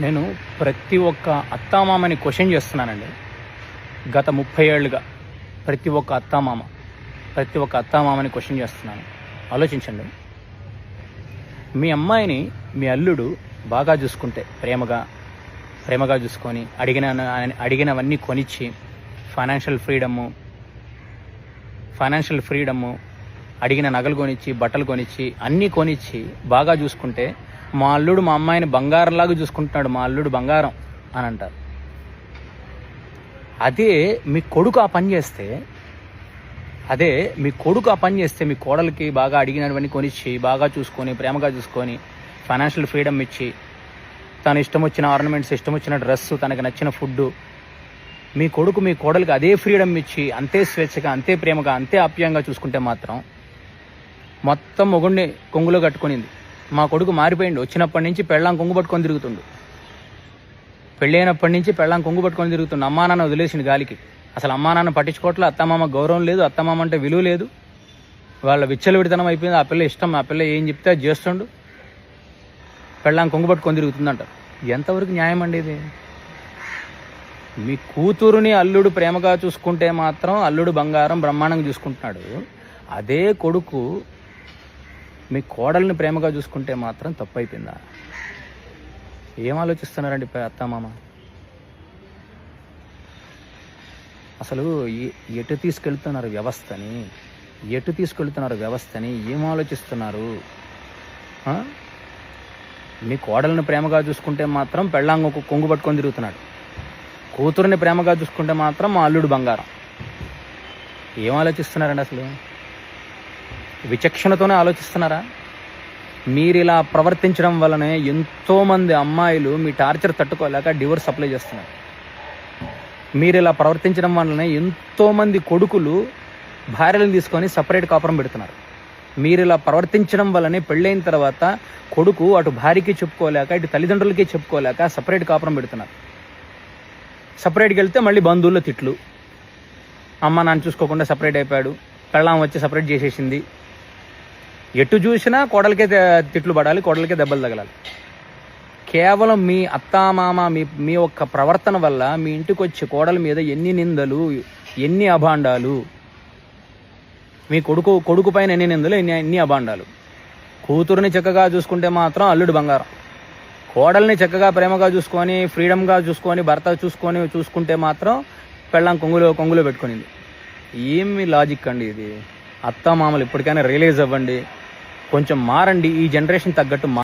నేను ప్రతి ఒక్క అత్తామామని క్వశ్చన్ చేస్తున్నానండి. గత ముప్పై ఏళ్ళుగా ప్రతి ఒక్క అత్తామామ ప్రతి ఒక్క అత్తామామని క్వశ్చన్ చేస్తున్నాను. ఆలోచించండి. మీ అమ్మాయిని మీ అల్లుడు బాగా చూసుకుంటే ప్రేమగా ప్రేమగా చూసుకొని అడిగిన అడిగినవన్నీ కొనిచ్చి ఫైనాన్షియల్ ఫ్రీడము ఫైనాన్షియల్ ఫ్రీడము అడిగిన నగలు కొనిచ్చి బట్టలు కొనిచ్చి అన్నీ కొనిచ్చి బాగా చూసుకుంటే మా అల్లుడు మా అమ్మాయిని బంగారంలాగా చూసుకుంటున్నాడు మా అల్లుడు బంగారం అని అంటారు. అదే మీ కొడుకు ఆ పని చేస్తే అదే మీ కొడుకు ఆ పని చేస్తే మీ కోడలికి బాగా అడిగినవన్నీ కొనిచ్చి బాగా చూసుకొని ప్రేమగా చూసుకొని ఫైనాన్షియల్ ఫ్రీడమ్ ఇచ్చి తన ఇష్టం వచ్చిన ఆర్నమెంట్స్ ఇష్టం వచ్చిన డ్రెస్సు తనకు నచ్చిన ఫుడ్ మీ కొడుకు మీ కోడలికి అదే ఫ్రీడమ్ ఇచ్చి అంతే స్వేచ్ఛగా అంతే ప్రేమగా అంతే ఆప్యాయంగా చూసుకుంటే మాత్రం మొత్తం మొగుడిని కొంగులో కట్టుకునింది. మా కొడుకు మారిపోయిండు. వచ్చినప్పటి నుంచి పెళ్ళాం కొంగు పట్టుకొని తిరుగుతుండు. పెళ్ళైనప్పటి నుంచి పెళ్ళాం కొంగు పట్టుకొని తిరుగుతుండు. అమ్మా నాన్న వదిలేసిండు గాలికి. అసలు అమ్మా నాన్న పట్టించుకోవట్లే. అత్తమామ గౌరవం లేదు. అత్తమామ అంటే విలువ లేదు. వాళ్ళ విచ్చలవిడితనం అయిపోయింది. ఆ పిల్ల ఇష్టం. ఆ పిల్ల ఏం చెప్తే అది చేస్తుండు. పెళ్ళాం కొంగు పట్టుకొని తిరుగుతుందంటారు ఎంతవరకు న్యాయం అండి ఇది? మీ కూతురుని అల్లుడు ప్రేమగా చూసుకుంటే మాత్రం అల్లుడు బంగారం బ్రహ్మాండంగా చూసుకుంటున్నాడు. అదే కొడుకు మీ కోడల్ని ప్రేమగా చూసుకుంటే మాత్రం తప్పు అయిపోయిందా ఏం ఆలోచిస్తున్నారండి అత్తమామ? అసలు ఎటు తీసుకెళ్తున్నారు వ్యవస్థని? ఎటు తీసుకెళ్తున్నారు వ్యవస్థని? ఏం ఆలోచిస్తున్నారు? మీ కోడల్ని ప్రేమగా చూసుకుంటే మాత్రం పెళ్ళాంగ కొంగు పట్టుకొని తిరుగుతున్నాడు. కూతురుని ప్రేమగా చూసుకుంటే మాత్రం మా అల్లుడు బంగారం. ఏం ఆలోచిస్తున్నారండి అసలు? విచక్షణతోనే ఆలోచిస్తున్నారా? మీరు ఇలా ప్రవర్తించడం వల్లనే ఎంతోమంది అమ్మాయిలు మీ టార్చర్ తట్టుకోలేక డివోర్స్ అప్లై చేస్తున్నారు. మీరు ఇలా ప్రవర్తించడం వల్లనే ఎంతోమంది కొడుకులు భార్యలను తీసుకొని సపరేట్ కాపురం పెడుతున్నారు. మీరు ఇలా ప్రవర్తించడం వల్లనే పెళ్ళైన తర్వాత కొడుకు అటు భార్యకి చెప్పుకోలేక ఇటు తల్లిదండ్రులకి చెప్పుకోలేక సపరేట్ కాపురం పెడుతున్నారు. సపరేట్కి వెళ్తే మళ్ళీ బంధువుల్లో తిట్లు. అమ్మ నాన్న చూసుకోకుండా సపరేట్ అయిపోయాడు. పెళ్ళాం వచ్చి సపరేట్ చేసేసింది. ఎటు చూసినా కోడలికే తిట్లు పడాలి కోడలకే దెబ్బలు తగలాలి. కేవలం మీ అత్తామామ మీ మీ యొక్క ప్రవర్తన వల్ల మీ ఇంటికి వచ్చే కోడల మీద ఎన్ని నిందలు ఎన్ని అభాండాలు మీ కొడుకు కొడుకు పైన ఎన్ని నిందలు ఎన్ని ఎన్ని అభాండాలు. కూతురుని చక్కగా చూసుకుంటే మాత్రం అల్లుడు బంగారం. కోడల్ని చక్కగా ప్రేమగా చూసుకొని ఫ్రీడమ్గా చూసుకొని భర్త చూసుకొని చూసుకుంటే మాత్రం పెళ్ళాం కొంగులో కొంగులో పెట్టుకునింది. ఏమి లాజిక్ అండి ఇది? అత్త మామలు ఇప్పటికైనా రియలైజ్ అవ్వండి. కొంచెం మారండి ఈ జనరేషన్ తగ్గట్టు మా